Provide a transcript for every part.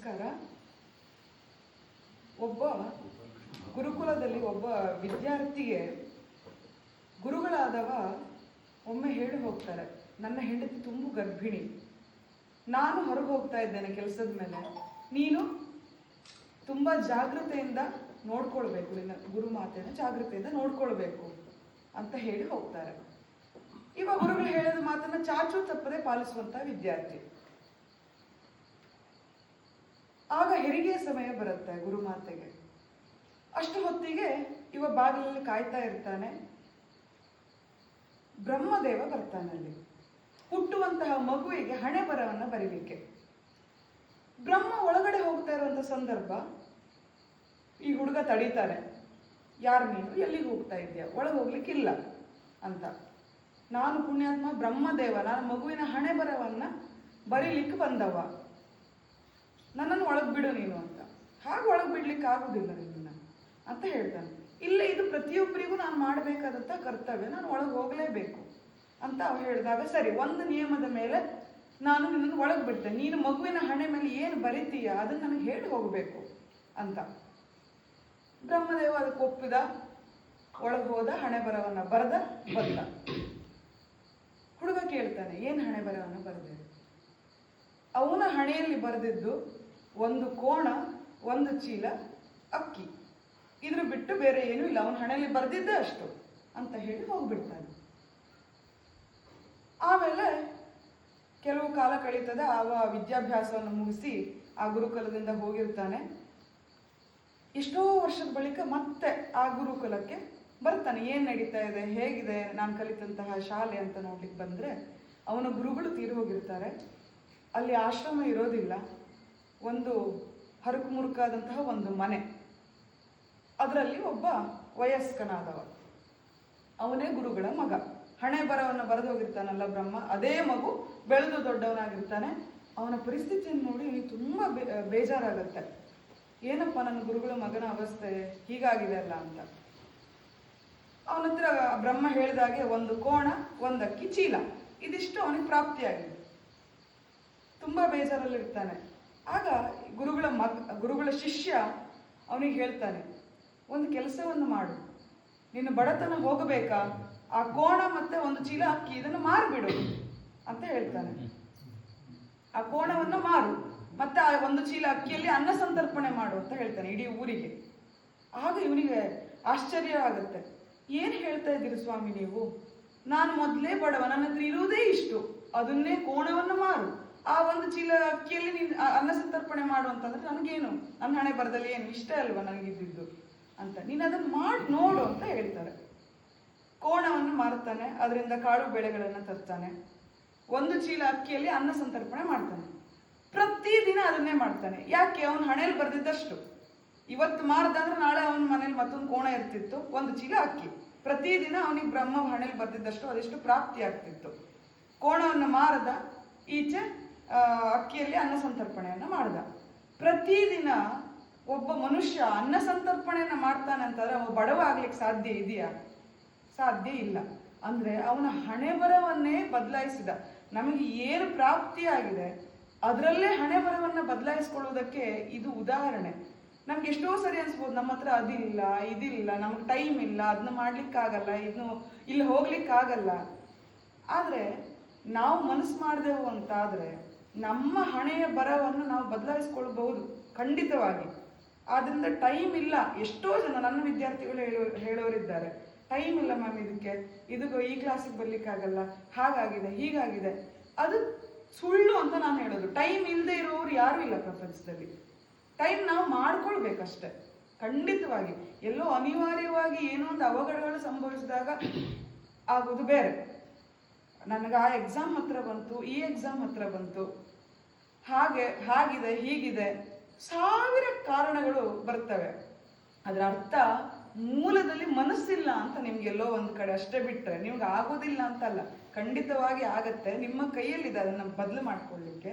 ನಮಸ್ಕಾರ. ಒಬ್ಬ ಗುರುಕುಲದಲ್ಲಿ ಒಬ್ಬ ವಿದ್ಯಾರ್ಥಿಗೆ ಗುರುಗಳಾದವ ಒಮ್ಮೆ ಹೇಳಿ ಹೋಗ್ತಾರೆ. ನನ್ನ ಹೆಂಡತಿ ತುಂಬ ಗರ್ಭಿಣಿ. ನಾನು ಹೊರಗೆ ಹೋಗ್ತಾ ಇದ್ದೇನೆ ಕೆಲಸದ ಮೇಲೆ. ನೀನು ತುಂಬ ಜಾಗೃತೆಯಿಂದ ನೋಡ್ಕೊಳ್ಬೇಕು. ನಿನ್ನ ಗುರು ಮಾತೆನ ಜಾಗೃತೆಯಿಂದ ನೋಡ್ಕೊಳ್ಬೇಕು ಅಂತ ಹೇಳಿ ಹೋಗ್ತಾರೆ. ಇವಾಗ ಗುರುಗಳು ಹೇಳಿದ ಮಾತನ್ನ ಚಾಚು ತಪ್ಪದೆ ಪಾಲಿಸುವಂತ ವಿದ್ಯಾರ್ಥಿ. ಆಗ ಹೆರಿಗೆಯ ಸಮಯ ಬರುತ್ತೆ ಗುರುಮಾತೆಗೆ ಅಷ್ಟು ಹೊತ್ತಿಗೆ ಇವ ಬಾಗಿಲಲ್ಲಿ ಕಾಯ್ತಾ ಇರ್ತಾನೆ. ಬ್ರಹ್ಮದೇವ ಬರ್ತಾನೆ ಅಲ್ಲಿ. ಹುಟ್ಟುವಂತಹ ಮಗುವಿಗೆ ಹಣೆ ಬರವನ್ನ ಬರೀಲಿಕ್ಕೆ. ಬ್ರಹ್ಮ ಒಳಗಡೆ ಹೋಗ್ತಾ ಇರುವಂತ ಸಂದರ್ಭ, ಈ ಹುಡುಗ ತಡೀತಾನೆ. ಯಾರು ನೀನು? ಎಲ್ಲಿಗೆ ಹೋಗ್ತಾ ಇದೆಯಾ ಒಳಗೆ ಹೋಗ್ಲಿಕ್ಕಿಲ್ಲ ಅಂತ. ನಾನು ಪುಣ್ಯಾತ್ಮ ಬ್ರಹ್ಮದೇವ, ನಾನು ಮಗುವಿನ ಹಣೆ ಬರವನ್ನ ಬರೀಲಿಕ್ಕೆ ಬಂದವ. ನನ್ನನ್ನು ಒಳಗೆ ಬಿಡು ನೀನು ಅಂತ. ಹಾಗೆ ಒಳಗೆ ಬಿಡ್ಲಿಕ್ಕೆ ಆಗೋದಿಲ್ಲ ನಿನ್ನ ಅಂತ ಹೇಳ್ತಾನೆ. ಇಲ್ಲ, ಇದು ಪ್ರತಿಯೊಬ್ಬರಿಗೂ ನಾನು ಮಾಡಬೇಕಾದಂಥ ಕರ್ತವ್ಯ. ನಾನು ಒಳಗೆ ಹೋಗಲೇಬೇಕು ಅಂತ ಅವ್ರು ಹೇಳಿದಾಗ, ಸರಿ, ಒಂದು ನಿಯಮದ ಮೇಲೆ ನಾನು ನಿನ್ನನ್ನು ಒಳಗೆ ಬಿಡ್ತೇನೆ. ನೀನು ಮಗುವಿನ ಹಣೆ ಮೇಲೆ ಏನು ಬರಿತೀಯ, ಅದನ್ನು ನನಗೆ ಹೇಳಿ ಹೋಗಬೇಕು ಅಂತ. ಬ್ರಹ್ಮದೇವ ಅದಕ್ಕೆ ಒಪ್ಪಿದ, ಒಳಗೆ ಹೋದ, ಹಣೆ ಬರವನ್ನ ಬರೆದ, ಬಂದ. ಹುಡುಗ ಕೇಳ್ತಾನೆ, ಏನು ಹಣೆ ಬರವನ್ನ ಬರೆದೆ? ಅವನ ಹಣೆಯಲ್ಲಿ ಬರೆದಿದ್ದು ಒಂದು ಕೋಣ, ಒಂದು ಚೀಲ, ಅಕ್ಕಿ. ಇದ್ರ ಬಿಟ್ಟು ಬೇರೆ ಏನೂ ಇಲ್ಲ. ಅವನ ಹಣೆಯಲ್ಲಿ ಬರೆದಿದ್ದೆ ಅಷ್ಟು ಅಂತ ಹೇಳಿ ಹೋಗ್ಬಿಡ್ತಾನೆ. ಆಮೇಲೆ ಕೆಲವು ಕಾಲ ಕಳೀತದೆ. ಆ ವಿದ್ಯಾಭ್ಯಾಸವನ್ನು ಮುಗಿಸಿ ಆ ಗುರುಕುಲದಿಂದ ಹೋಗಿರ್ತಾನೆ. ಎಷ್ಟೋ ವರ್ಷದ ಬಳಿಕ ಮತ್ತೆ ಆ ಗುರುಕುಲಕ್ಕೆ ಬರ್ತಾನೆ. ಏನು ನಡೀತಾ ಇದೆ? ಹೇಗಿದೆ? ನಾನು ಕಲಿತಂತಹ ಶಾಲೆ ಅಂತ ನೋಡ್ಲಿಕ್ಕೆ ಬಂದರೆ ಅವನ ಗುರುಗಳು ತೀರಿ ಹೋಗಿರ್ತಾರೆ. ಅಲ್ಲಿ ಆಶ್ರಮ ಇರೋದಿಲ್ಲ. ಒಂದು ಹರಕು ಮುರುಕಾದಂತಹ ಒಂದು ಮನೆ. ಅದರಲ್ಲಿ ಒಬ್ಬ ವಯಸ್ಕನಾದವ. ಅವನೇ ಗುರುಗಳ ಮಗ. ಹಣೆ ಬರವನ್ನು ಬರೆದು ಹೋಗಿರ್ತಾನಲ್ಲ ಬ್ರಹ್ಮ, ಅದೇ ಮಗು ಬೆಳೆದು ದೊಡ್ಡವನಾಗಿರ್ತಾನೆ. ಅವನ ಪರಿಸ್ಥಿತಿಯನ್ನು ನೋಡಿ ತುಂಬ ಬೇಜಾರಾಗುತ್ತೆ. ಏನಪ್ಪ ನನ್ನ ಗುರುಗಳ ಮಗನ ಅವಸ್ಥೆ? ಹೀಗಾಗಿದೆ ಅಲ್ಲ ಅಂತ. ಅವನ ಹತ್ರ ಬ್ರಹ್ಮ ಹೇಳಿದಾಗೆ ಒಂದು ಕೋಣ, ಒಂದಕ್ಕಿ ಚೀಲ. ಇದಿಷ್ಟು ಅವನಿಗೆ ಪ್ರಾಪ್ತಿಯಾಗಿದೆ. ತುಂಬಾ ಬೇಜಾರಲ್ಲಿರ್ತಾನೆ. ಆಗ ಗುರುಗಳ ಮಗ, ಗುರುಗಳ ಶಿಷ್ಯ ಅವನಿಗೆ ಹೇಳ್ತಾನೆ, ಒಂದು ಕೆಲಸವನ್ನು ಮಾಡು. ನೀನು ಬಡತನ ಹೋಗಬೇಕಾ? ಆ ಕೋಣ ಮತ್ತೆ ಒಂದು ಚೀಲ ಅಕ್ಕಿ ಇದನ್ನು ಮಾರುಬಿಡು, ಅಂತ ಹೇಳ್ತಾನೆ. ಆ ಕೋಣವನ್ನು ಮಾರು, ಮತ್ತೆ ಆ ಒಂದು ಚೀಲ ಅಕ್ಕಿಯಲ್ಲಿ ಅನ್ನ ಸಂತರ್ಪಣೆ ಮಾಡು ಅಂತ ಹೇಳ್ತಾನೆ ಇಡೀ ಊರಿಗೆ. ಆಗ ಇವನಿಗೆ ಆಶ್ಚರ್ಯ ಆಗುತ್ತೆ. ಏನು ಹೇಳ್ತಾ ಇದ್ದೀರಿ ಸ್ವಾಮಿ ನೀವು? ನಾನು ಮೊದಲೇ ಬಡವ, ನನ್ನ ಹತ್ರ ಇರುವುದೇ ಇಷ್ಟು. ಅದನ್ನೇ ಕೋಣವನ್ನು ಮಾರು. ಆ ಒಂದು ಚೀಲ ಅಕ್ಕಿಯಲ್ಲಿ ನೀನು ಅನ್ನ ಸಂತರ್ಪಣೆ ಮಾಡು ಅಂತಂದ್ರೆ ನನಗೇನು? ನನ್ನ ಹಣೆ ಬರದಲ್ಲಿ ಏನು ಇಷ್ಟ ಅಲ್ವಾ ನನಗಿದ್ದಿದ್ದು ಅಂತ. ನೀನು ಅದನ್ನು ಮಾಡಿ ನೋಡು ಅಂತ ಹೇಳ್ತಾರೆ ಕೋಣವನ್ನು ಮಾರುತ್ತಾನೆ, ಅದರಿಂದ ಕಾಳು ಬೆಳೆಗಳನ್ನು ತರ್ತಾನೆ. ಒಂದು ಚೀಲ ಅಕ್ಕಿಯಲ್ಲಿ ಅನ್ನ ಸಂತರ್ಪಣೆ ಮಾಡ್ತಾನೆ. ಪ್ರತಿದಿನ ಅದನ್ನೇ ಮಾಡ್ತಾನೆ. ಯಾಕೆ? ಅವನ ಹಣೆಯಲ್ಲಿ ಬರ್ದಿದ್ದಷ್ಟು. ಇವತ್ತು ಮಾರ್ದ ಅಂದ್ರೆ ನಾಳೆ ಅವನ ಮನೇಲಿ ಮತ್ತೊಂದು ಕೋಣ ಇರ್ತಿತ್ತು, ಒಂದು ಚೀಲ ಅಕ್ಕಿ. ಪ್ರತಿದಿನ ಅವನಿಗೆ ಬ್ರಹ್ಮ ಹಣೆಯಲ್ಲಿ ಬರ್ದಿದ್ದಷ್ಟು ಅದೆಷ್ಟು ಪ್ರಾಪ್ತಿ ಆಗ್ತಿತ್ತು. ಕೋಣವನ್ನು ಮಾರದ, ಈಚೆ ಅಕ್ಕಿಯಲ್ಲಿ ಅನ್ನ ಸಂತರ್ಪಣೆಯನ್ನು ಮಾಡಿದ. ಪ್ರತಿದಿನ ಒಬ್ಬ ಮನುಷ್ಯ ಅನ್ನ ಸಂತರ್ಪಣೆಯನ್ನು ಮಾಡ್ತಾನೆ ಅಂತಂದ್ರೆ ಅವ ಬಡವ ಆಗ್ಲಿಕ್ಕೆ ಸಾಧ್ಯ ಇದೆಯಾ? ಸಾಧ್ಯ ಇಲ್ಲ. ಅಂದರೆ ಅವನ ಹಣೆ ಬರವನ್ನೇ ಬದಲಾಯಿಸಿದ. ನಮಗೆ ಏನು ಪ್ರಾಪ್ತಿಯಾಗಿದೆ ಅದರಲ್ಲೇ ಹಣೆ ಬರವನ್ನ ಬದಲಾಯಿಸ್ಕೊಳ್ಳೋದಕ್ಕೆ ಇದು ಉದಾಹರಣೆ. ನಮ್ಗೆ ಎಷ್ಟೋ ಸರಿ ಅನ್ಸ್ಬೋದು, ನಮ್ಮ ಹತ್ರ ಅದಿಲ್ಲ, ಇದಿಲ್ಲ, ನಮ್ಗೆ ಟೈಮ್ ಇಲ್ಲ ಅದನ್ನ ಮಾಡ್ಲಿಕ್ಕಾಗಲ್ಲ ಇದನ್ನು ಇಲ್ಲಿ ಹೋಗ್ಲಿಕ್ಕಾಗಲ್ಲ. ಆದರೆ ನಾವು ಮನಸ್ಸು ಮಾಡಿದೆವು ಅಂತಾದ್ರೆ ನಮ್ಮ ಹಣೆಯ ಬರವನ್ನು ನಾವು ಬದಲಾಯಿಸ್ಕೊಳ್ಬಹುದು, ಖಂಡಿತವಾಗಿ. ಆದ್ರಿಂದ ಟೈಮ್ ಇಲ್ಲ. ಎಷ್ಟೋ ಜನ ನನ್ನ ವಿದ್ಯಾರ್ಥಿಗಳು ಹೇಳೋ, ಹೇಳೋರಿದ್ದಾರೆ. ಟೈಮ್ ಇಲ್ಲ ಮ್ಯಾಮ್ ಇದಕ್ಕೆ. ಇದು ಈ ಕ್ಲಾಸಿಗೆ ಬರ್ಲಿಕ್ಕಾಗಲ್ಲ. ಹಾಗಾಗಿದೆ, ಹೀಗಾಗಿದೆ. ಅದು ಸುಳ್ಳು ಅಂತ ನಾನು ಹೇಳೋದು. ಟೈಮ್ ಇಲ್ಲದೆ ಇರೋರು ಯಾರೂ ಇಲ್ಲ ಪ್ರಪಂಚದಲ್ಲಿ. ಟೈಮ್ ನಾವು ಮಾಡ್ಕೊಳ್ಬೇಕಷ್ಟೆ. ಖಂಡಿತವಾಗಿ. ಎಲ್ಲೋ ಅನಿವಾರ್ಯವಾಗಿ ಏನೋ ಒಂದು ಅವಘಡಗಳು ಸಂಭವಿಸಿದಾಗ ಆಗೋದು ಬೇರೆ. ನನಗೆ ಆ ಎಕ್ಸಾಮ್ ಹತ್ರ ಬಂತು, ಈ ಎಕ್ಸಾಮ್ ಹತ್ರ ಬಂತು. ಹಾಗೆ, ಹಾಗಿದೆ, ಹೀಗಿದೆ, ಸಾವಿರ ಕಾರಣಗಳು ಬರ್ತವೆ. ಅದರ ಅರ್ಥ ಮೂಲದಲ್ಲಿ ಮನಸ್ಸಿಲ್ಲ ಅಂತ ನಿಮ್ಗೆಲ್ಲೋ ಒಂದು ಕಡೆ ಅಷ್ಟೇ ಬಿಟ್ಟರೆ ನಿಮ್ಗೆ ಆಗೋದಿಲ್ಲ ಅಂತಲ್ಲ, ಖಂಡಿತವಾಗಿ ಆಗತ್ತೆ. ನಿಮ್ಮ ಕೈಯಲ್ಲಿದೆ ಅದನ್ನ ಬದಲು ಮಾಡ್ಕೊಳ್ಳಿಕ್ಕೆ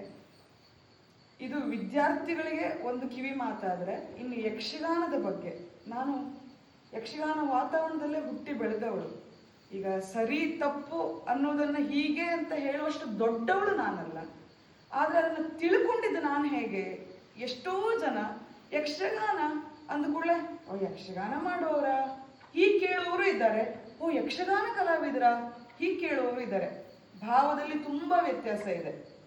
ಇದು ವಿದ್ಯಾರ್ಥಿಗಳಿಗೆ ಒಂದು ಕಿವಿ ಮಾತಾದರೆ, ಇನ್ನು ಯಕ್ಷಗಾನದ ಬಗ್ಗೆ. ನಾನು ಯಕ್ಷಗಾನ ವಾತಾವರಣದಲ್ಲೇ ಹುಟ್ಟಿ ಬೆಳೆದವಳು. ಈಗ ಸರಿ ತಪ್ಪು ಅನ್ನೋದನ್ನ ಹೀಗೆ ಅಂತ ಹೇಳುವಷ್ಟು ದೊಡ್ಡವಳು ನಾನಲ್ಲ. ಆದ್ರೆ ಅದನ್ನು ತಿಳ್ಕೊಂಡಿದ್ದು ನಾನು ಹೇಗೆ? ಎಷ್ಟೋ ಜನ ಯಕ್ಷಗಾನ ಅಂದ ಕೂಡಲೇ, ಓ, ಯಕ್ಷಗಾನ ಮಾಡೋರ ಹೀ ಕೇಳೋರು ಇದ್ದಾರೆ. ಓ, ಯಕ್ಷಗಾನ ಕಲಾವಿದರ? ಹೀ ಕೇಳೋರು ಇದ್ದಾರೆ. ಭಾವದಲ್ಲಿ ತುಂಬಾ ವ್ಯತ್ಯಾಸ ಇದೆ.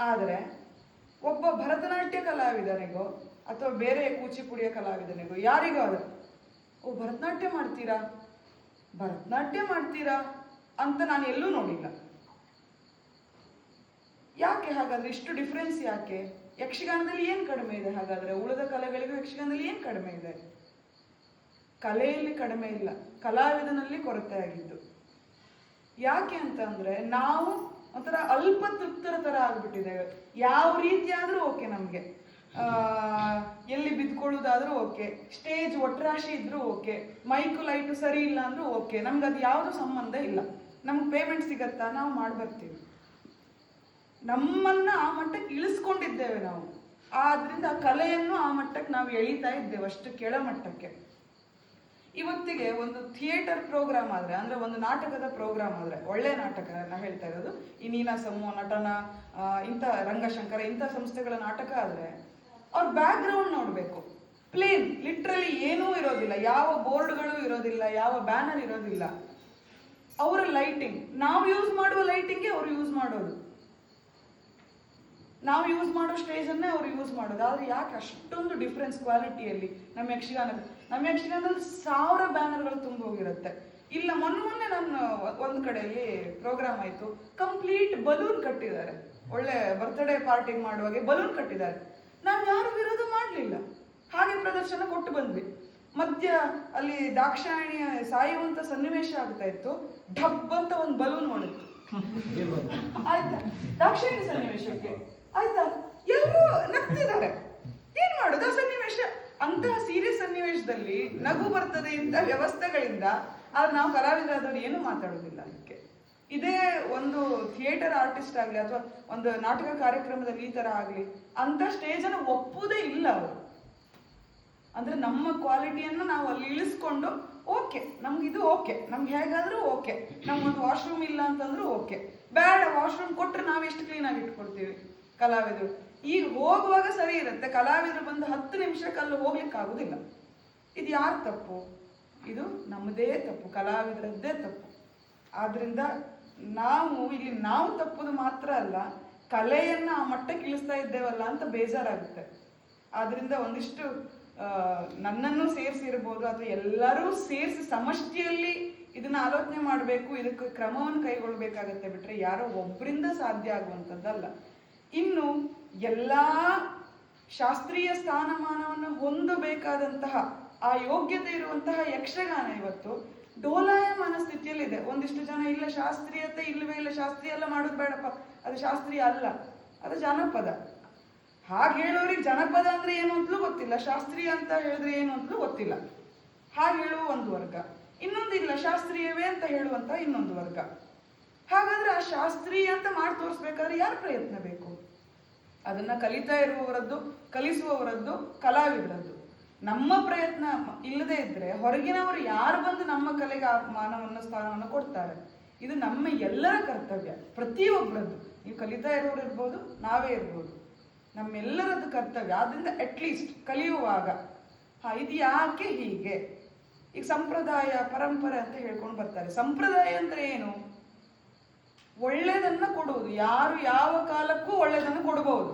ಆದರೆ ಒಬ್ಬ ಭರತನಾಟ್ಯ ಕಲಾವಿದನಿಗೋ ಅಥವಾ ಬೇರೆ ಕೂಚಿಪುಡಿಯ ಕಲಾವಿದನಿಗೋ ಯಾರಿಗೋ ಅದು ಓ, ಭರತನಾಟ್ಯ ಮಾಡ್ತೀರಾ? ಭರತನಾಟ್ಯ ಮಾಡ್ತೀರಾ? ಅಂತ ನಾನು ಎಲ್ಲೂ ನೋಡಿಲ್ಲ. ಹಾಗಾದ್ರೆ ಇಷ್ಟು ಡಿಫ್ರೆನ್ಸ್ ಯಾಕೆ? ಯಕ್ಷಗಾನದಲ್ಲಿ ಏನ್ ಕಡಿಮೆ ಇದೆ? ಹಾಗಾದ್ರೆ ಉಳಿದ ಕಲೆಗಳಿಗೂ ಯಕ್ಷಗಾನದಲ್ಲಿ ಏನ್ ಕಡಿಮೆ ಇದೆ? ಕಲೆಯಲ್ಲಿ ಕಡಿಮೆ ಇಲ್ಲ. ಕಲಾವಿದನಲ್ಲಿ ಕೊರತೆ ಆಗಿದ್ದು. ಯಾಕೆ ಅಂತ ಅಂದ್ರೆ ನಾವು ಒಂಥರ ಅಲ್ಪ ತೃಪ್ತರ ತರ ಆಗ್ಬಿಟ್ಟಿದ್ದೇವೆ ಯಾವ ರೀತಿ ಆದ್ರೂ ಓಕೆ ನಮ್ಗೆ ಎಲ್ಲಿ ಬಿದ್ಕೊಳ್ಳೋದಾದ್ರೂ ಓಕೆ ಸ್ಟೇಜ್ ಒಟ್ರಾಶಿ ಇದ್ರೂ ಓಕೆ ಮೈಕು ಲೈಟು ಸರಿ ಇಲ್ಲ ಅಂದ್ರೂ ಓಕೆ ನಮ್ಗೆ ಅದು ಯಾವುದು ಸಂಬಂಧ ಇಲ್ಲ. ನಮ್ಗೆ ಪೇಮೆಂಟ್ ಸಿಗತ್ತಾ? ನಾವು ಮಾಡಿ ಬರ್ತೀವಿ ನಮ್ಮನ್ನ ಆ ಮಟ್ಟಕ್ಕೆ ಇಳಿಸ್ಕೊಂಡಿದ್ದೇವೆ ನಾವು. ಆದ್ರಿಂದ ಆ ಕಲೆಯನ್ನು ಆ ಮಟ್ಟಕ್ಕೆ ನಾವು ಎಳಿತಾ ಇದ್ದೇವೆ ಅಷ್ಟು ಕೆಳ ಮಟ್ಟಕ್ಕೆ. ಇವತ್ತಿಗೆ ಒಂದು ಥಿಯೇಟರ್ ಪ್ರೋಗ್ರಾಮ್ ಆದರೆ, ಅಂದ್ರೆ ಒಂದು ನಾಟಕದ ಪ್ರೋಗ್ರಾಮ್ ಆದರೆ, ಒಳ್ಳೆ ನಾಟಕ ನಾ ಹೇಳ್ತಾ ಇರೋದು. ಈ ನೀನಾ ಸಮೂಹ, ನಟನ ಇಂಥ ರಂಗಶಂಕರ, ಇಂಥ ಸಂಸ್ಥೆಗಳ ನಾಟಕ ಆದರೆ, ಅವ್ರ ಬ್ಯಾಕ್ ಗ್ರೌಂಡ್ ನೋಡ್ಬೇಕು. ಪ್ಲೇನ್ ಲಿಟ್ರಲಿ ಏನೂ ಇರೋದಿಲ್ಲ. ಯಾವ ಬೋರ್ಡ್ಗಳು ಇರೋದಿಲ್ಲ, ಯಾವ ಬ್ಯಾನರ್ ಇರೋದಿಲ್ಲ. ಅವರ ಲೈಟಿಂಗ್ ನಾವು ಯೂಸ್ ಮಾಡುವ ಲೈಟಿಂಗ್ಗೆ ಅವರು ಯೂಸ್ ಮಾಡೋದು. ನಾವು ಯೂಸ್ ಮಾಡೋ ಸ್ಟೇಜನ್ನೇ ಅವ್ರು ಯೂಸ್ ಮಾಡೋದು. ಆದರೆ ಯಾಕೆ ಅಷ್ಟೊಂದು ಡಿಫ್ರೆನ್ಸ್ ಕ್ವಾಲಿಟಿಯಲ್ಲಿ ನಮ್ಮ ಯಕ್ಷಗಾನದ ನಮ್ಮ ಯಕ್ಷಗಾನದಲ್ಲಿ ಸಾವಿರ ಬ್ಯಾನರ್ಗಳು ತುಂಬ ಹೋಗಿರುತ್ತೆ ಇಲ್ಲ ಮೊನ್ನೆ ಮೊನ್ನೆ ನನ್ನ ಒಂದು ಕಡೆಯಲ್ಲಿ ಪ್ರೋಗ್ರಾಮ್ ಆಯ್ತು. ಕಂಪ್ಲೀಟ್ ಬಲೂನ್ ಕಟ್ಟಿದ್ದಾರೆ. ಒಳ್ಳೆ ಬರ್ತ್ಡೇ ಪಾರ್ಟಿ ಮಾಡುವಾಗ ಬಲೂನ್ ಕಟ್ಟಿದ್ದಾರೆ. ನಾವು ಯಾರು ವಿರೋಧ ಮಾಡಲಿಲ್ಲ. ಹಾಗೆ ಪ್ರದರ್ಶನ ಕೊಟ್ಟು ಬಂದ್ವಿ. ಮಧ್ಯ ಅಲ್ಲಿ ದಾಕ್ಷಾಯಣಿಯ ಸಾಯುವಂತ ಸನ್ನಿವೇಶ ಆಗ್ತಾ ಇತ್ತು. ಡಬ್ ಅಂತ ಒಂದು ಬಲೂನ್ ಮಾಡಿತ್ತು ಆಯ್ತಾ? ದಾಕ್ಷಾಯಣಿ ಸನ್ನಿವೇಶಕ್ಕೆ. ಆಯ್ತಾ? ಎಲ್ಲರೂ ನಗ್ತಿದ್ದಾರೆ. ಏನ್ ಮಾಡೋದು? ಆ ಸನ್ನಿವೇಶ. ಅಂತಹ ಸೀರಿಯಸ್ ಸನ್ನಿವೇಶದಲ್ಲಿ ನಗು ಬರ್ತದೆ ಇಂಥ ವ್ಯವಸ್ಥೆಗಳಿಂದ ಆದ್ರೆ ನಾವು ಕಲಾವಿದರಾದವರು ಏನು ಮಾತಾಡೋದಿಲ್ಲ ಅದಕ್ಕೆ. ಇದೇ ಒಂದು ಥಿಯೇಟರ್ ಆರ್ಟಿಸ್ಟ್ ಆಗ್ಲಿ ಅಥವಾ ಒಂದು ನಾಟಕ ಕಾರ್ಯಕ್ರಮದಲ್ಲಿ ಈ ತರ ಆಗ್ಲಿ ಅಂತ ಸ್ಟೇಜ್ ಅನ್ನು ಒಪ್ಪುವುದೇ ಇಲ್ಲ ಅವರು. ಅಂದ್ರೆ ನಮ್ಮ ಕ್ವಾಲಿಟಿಯನ್ನು ನಾವು ಅಲ್ಲಿ ಇಳಿಸ್ಕೊಂಡು ಓಕೆ, ನಮ್ಗೆ ಇದು ಓಕೆ, ನಮ್ಗೆ ಹೇಗಾದ್ರೂ ಓಕೆ, ನಮ್ಗೊಂದು ವಾಶ್ರೂಮ್ ಇಲ್ಲ ಅಂತಂದ್ರೂ ಓಕೆ. ಬೇಡ ವಾಶ್ರೂಮ್ ಕೊಟ್ಟರೆ ನಾವು ಎಷ್ಟು ಕ್ಲೀನ್ ಆಗಿ ಇಟ್ಕೊಳ್ತೀವಿ. ಕಲಾವಿದರು. ಈಗ ಹೋಗುವಾಗ ಸರಿ ಇರುತ್ತೆ. ಕಲಾವಿದರು ಬಂದು ಹತ್ತು ನಿಮಿಷಕ್ಕೆ ಅಲ್ಲಿ ಹೋಗ್ಲಿಕ್ಕೆ ಆಗುದಿಲ್ಲ ಇದು ಯಾರ ತಪ್ಪು? ಇದು ನಮ್ಮದೇ ತಪ್ಪು. ಕಲಾವಿದರದ್ದೇ ತಪ್ಪು. ಆದ್ರಿಂದ ನಾವು ಇಲ್ಲಿ ನಾವು ತಪ್ಪುದು ಮಾತ್ರ ಅಲ್ಲ, ಕಲೆಯನ್ನ ಆ ಮಟ್ಟಕ್ಕೆ ಇಳಿಸ್ತಾ ಇದ್ದೇವಲ್ಲ ಅಂತ ಬೇಜಾರಾಗುತ್ತೆ. ಆದ್ರಿಂದ ಒಂದಿಷ್ಟು ನನ್ನನ್ನು ಸೇರಿಸಿರ್ಬೋದು ಅಥವಾ ಎಲ್ಲರೂ ಸೇರಿಸಿ ಸಮಷ್ಟಿಯಲ್ಲಿ ಇದನ್ನ ಆಲೋಚನೆ ಮಾಡಬೇಕು, ಇದಕ್ಕೆ ಕ್ರಮವನ್ನು ಕೈಗೊಳ್ಬೇಕಾಗತ್ತೆ ಬಿಟ್ರೆ ಯಾರೋ ಒಬ್ಬರಿಂದ ಸಾಧ್ಯ ಆಗುವಂಥದ್ದಲ್ಲ. ಇನ್ನು ಎಲ್ಲ ಶಾಸ್ತ್ರೀಯ ಸ್ಥಾನಮಾನವನ್ನು ಹೊಂದಬೇಕಾದಂತಹ ಆ ಯೋಗ್ಯತೆ ಇರುವಂತಹ ಯಕ್ಷಗಾನ ಇವತ್ತು ಡೋಲಾಯಮಾನ ಸ್ಥಿತಿಯಲ್ಲಿದೆ. ಒಂದಿಷ್ಟು ಜನ, ಇಲ್ಲ ಶಾಸ್ತ್ರೀಯತೆ ಇಲ್ಲವೇ ಇಲ್ಲ ಶಾಸ್ತ್ರೀಯ ಎಲ್ಲ ಮಾಡೋದು ಬೇಡಪ್ಪ. ಅದು ಶಾಸ್ತ್ರೀಯ ಅಲ್ಲ, ಅದು ಜನಪದ. ಹಾಗೆ ಹೇಳೋರಿಗೆ ಜನಪದ ಅಂದ್ರೆ ಏನು ಅಂತಲೂ ಗೊತ್ತಿಲ್ಲ. ಶಾಸ್ತ್ರೀಯ ಅಂತ ಹೇಳಿದ್ರೆ ಏನು ಅಂತಲೂ ಗೊತ್ತಿಲ್ಲ. ಹಾಗೆ ಹೇಳುವ ಒಂದು ವರ್ಗ. ಇನ್ನೊಂದು ಇಲ್ಲ, ಶಾಸ್ತ್ರೀಯವೇ ಅಂತ ಹೇಳುವಂತ ಇನ್ನೊಂದು ವರ್ಗ. ಹಾಗಾದ್ರೆ ಆ ಶಾಸ್ತ್ರೀಯ ಅಂತ ಮಾಡಿ ತೋರಿಸ್ಬೇಕಾದ್ರೆ ಯಾರು ಪ್ರಯತ್ನ ಬೇಕು? ಅದನ್ನ ಕಲಿತಾ ಇರುವವರದ್ದು, ಕಲಿಸುವವರದ್ದು, ಕಲಾವಿದರದ್ದು. ನಮ್ಮ ಪ್ರಯತ್ನ ಇಲ್ಲದೆ ಇದ್ರೆ ಹೊರಗಿನವರು ಯಾರು ಬಂದು ನಮ್ಮ ಕಲೆಗೆ ಆ ಮಾನವನ್ನು ಸ್ಥಾನವನ್ನು ಕೊಡ್ತಾರೆ? ಇದು ನಮ್ಮ ಎಲ್ಲರ ಕರ್ತವ್ಯ ಪ್ರತಿಯೊಬ್ಬರದ್ದು ನೀವು ಕಲಿತಾ ಇರೋರು ಇರ್ಬೋದು, ನಾವೇ ಇರ್ಬೋದು. ನಮ್ಮೆಲ್ಲರದ್ದು ಕರ್ತವ್ಯ. ಆದ್ರಿಂದ ಅಟ್ಲೀಸ್ಟ್ ಕಲಿಯುವಾಗ, ಹಾ, ಇದು ಯಾಕೆ ಹೀಗೆ? ಈಗ ಸಂಪ್ರದಾಯ, ಪರಂಪರೆ ಅಂತ ಹೇಳ್ಕೊಂಡು ಬರ್ತಾರೆ. ಸಂಪ್ರದಾಯ ಅಂದ್ರೆ ಏನು? ಒಳ್ಳೆಯದನ್ನ ಕೊಡುವುದು. ಯಾರು ಯಾವ ಕಾಲಕ್ಕೂ ಒಳ್ಳೆಯದನ್ನು ಕೊಡಬಹುದು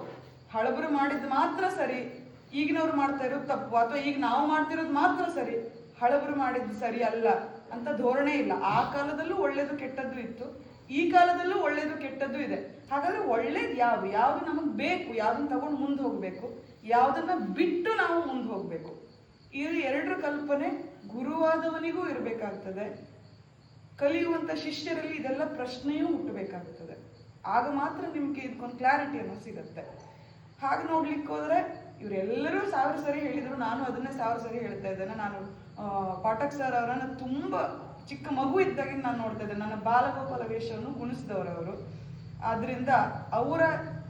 ಹಳಬರು ಮಾಡಿದ್ದು ಮಾತ್ರ ಸರಿ. ಈಗಿನವ್ರು ಮಾಡ್ತಾ ಇರೋದು ತಪ್ಪು. ಅಥವಾ ಈಗ ನಾವು ಮಾಡ್ತಿರೋದು ಮಾತ್ರ ಸರಿ. ಹಳಬರು ಮಾಡಿದ್ದು ಸರಿ ಅಲ್ಲ ಅಂತ ಧೋರಣೆ ಇಲ್ಲ. ಆ ಕಾಲದಲ್ಲೂ ಒಳ್ಳೇದು ಕೆಟ್ಟದ್ದು ಇತ್ತು. ಈ ಕಾಲದಲ್ಲೂ ಒಳ್ಳೇದು ಕೆಟ್ಟದ್ದು ಇದೆ. ಹಾಗಾದ್ರೆ ಒಳ್ಳೇದು ಯಾವುದು? ಯಾವುದು ನಮಗೆ ಬೇಕು? ಯಾವ್ದನ್ನ ತಗೊಂಡು ಮುಂದೆ ಹೋಗ್ಬೇಕು? ಯಾವ್ದನ್ನ ಬಿಟ್ಟು ನಾವು ಮುಂದೆ ಹೋಗ್ಬೇಕು? ಇದು ಎರಡರ ಕಲ್ಪನೆ ಗುರುವಾದವನಿಗೂ ಇರಬೇಕಾಗ್ತದೆ. ಕಲಿಯುವಂತ ಶಿಷ್ಯರಲ್ಲಿ ಇದೆಲ್ಲ ಪ್ರಶ್ನೆಯೂ ಹುಟ್ಟಬೇಕಾಗುತ್ತದೆ ಆಗ ಮಾತ್ರ ನಿಮಗೆ ಇದಕ್ಕೊಂದು ಕ್ಲಾರಿಟಿ ಅನ್ನೋ ಸಿಗತ್ತೆ. ಹಾಗೆ ನೋಡ್ಲಿಕ್ಕೆ ಹೋದ್ರೆ ಇವರೆಲ್ಲರೂ ಸಾವಿರ ಸರಿ ಹೇಳಿದ್ರು, ನಾನು ಅದನ್ನೇ ಸಾವಿರ ಸರಿ ಹೇಳ್ತಾ ಇದ್ದೇನೆ. ನಾನು ಪಾಠಕ್ ಸರ್ ಅವರನ್ನ ತುಂಬ ಚಿಕ್ಕ ಮಗು ಇದ್ದಾಗಿನ ನಾನು ನೋಡ್ತಾ ಇದ್ದೆ ನನ್ನ ಬಾಲಗೋಪಾಲ ವೇಷವನ್ನು ಅವರು. ಆದ್ರಿಂದ ಅವರ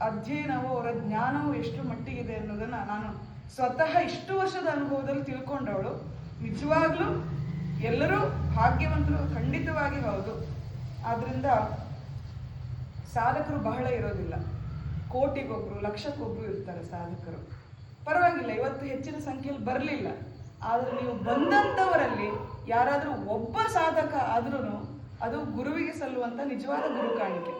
ಅಧ್ಯಯನವು, ಅವರ ಜ್ಞಾನವು ಎಷ್ಟು ಮಟ್ಟಿಗಿದೆ ಅನ್ನೋದನ್ನ ನಾನು ಸ್ವತಃ ಇಷ್ಟು ವರ್ಷದ ಅನುಭವದಲ್ಲಿ ತಿಳ್ಕೊಂಡವಳು. ನಿಜವಾಗ್ಲೂ ಎಲ್ಲರೂ ಭಾಗ್ಯವಂತರು ಖಂಡಿತವಾಗಿ ಹೌದು. ಆದ್ರಿಂದ ಸಾಧಕರು ಬಹಳ ಇರೋದಿಲ್ಲ. ಕೋಟಿಗೊಬ್ರು, ಲಕ್ಷಕ್ಕೊಬ್ರು ಇರ್ತಾರೆ ಸಾಧಕರು. ಪರವಾಗಿಲ್ಲ, ಇವತ್ತು ಹೆಚ್ಚಿನ ಸಂಖ್ಯೆಯಲ್ಲಿ ಬರಲಿಲ್ಲ. ಆದರೆ ನೀವು ಬಂದಂಥವರಲ್ಲಿ ಯಾರಾದರೂ ಒಬ್ಬ ಸಾಧಕ ಆದ್ರೂ ಅದು ಗುರುವಿಗೆ ಸಲ್ಲುವಂಥ ನಿಜವಾದ ಗುರು ಕಾಣಿಕೆ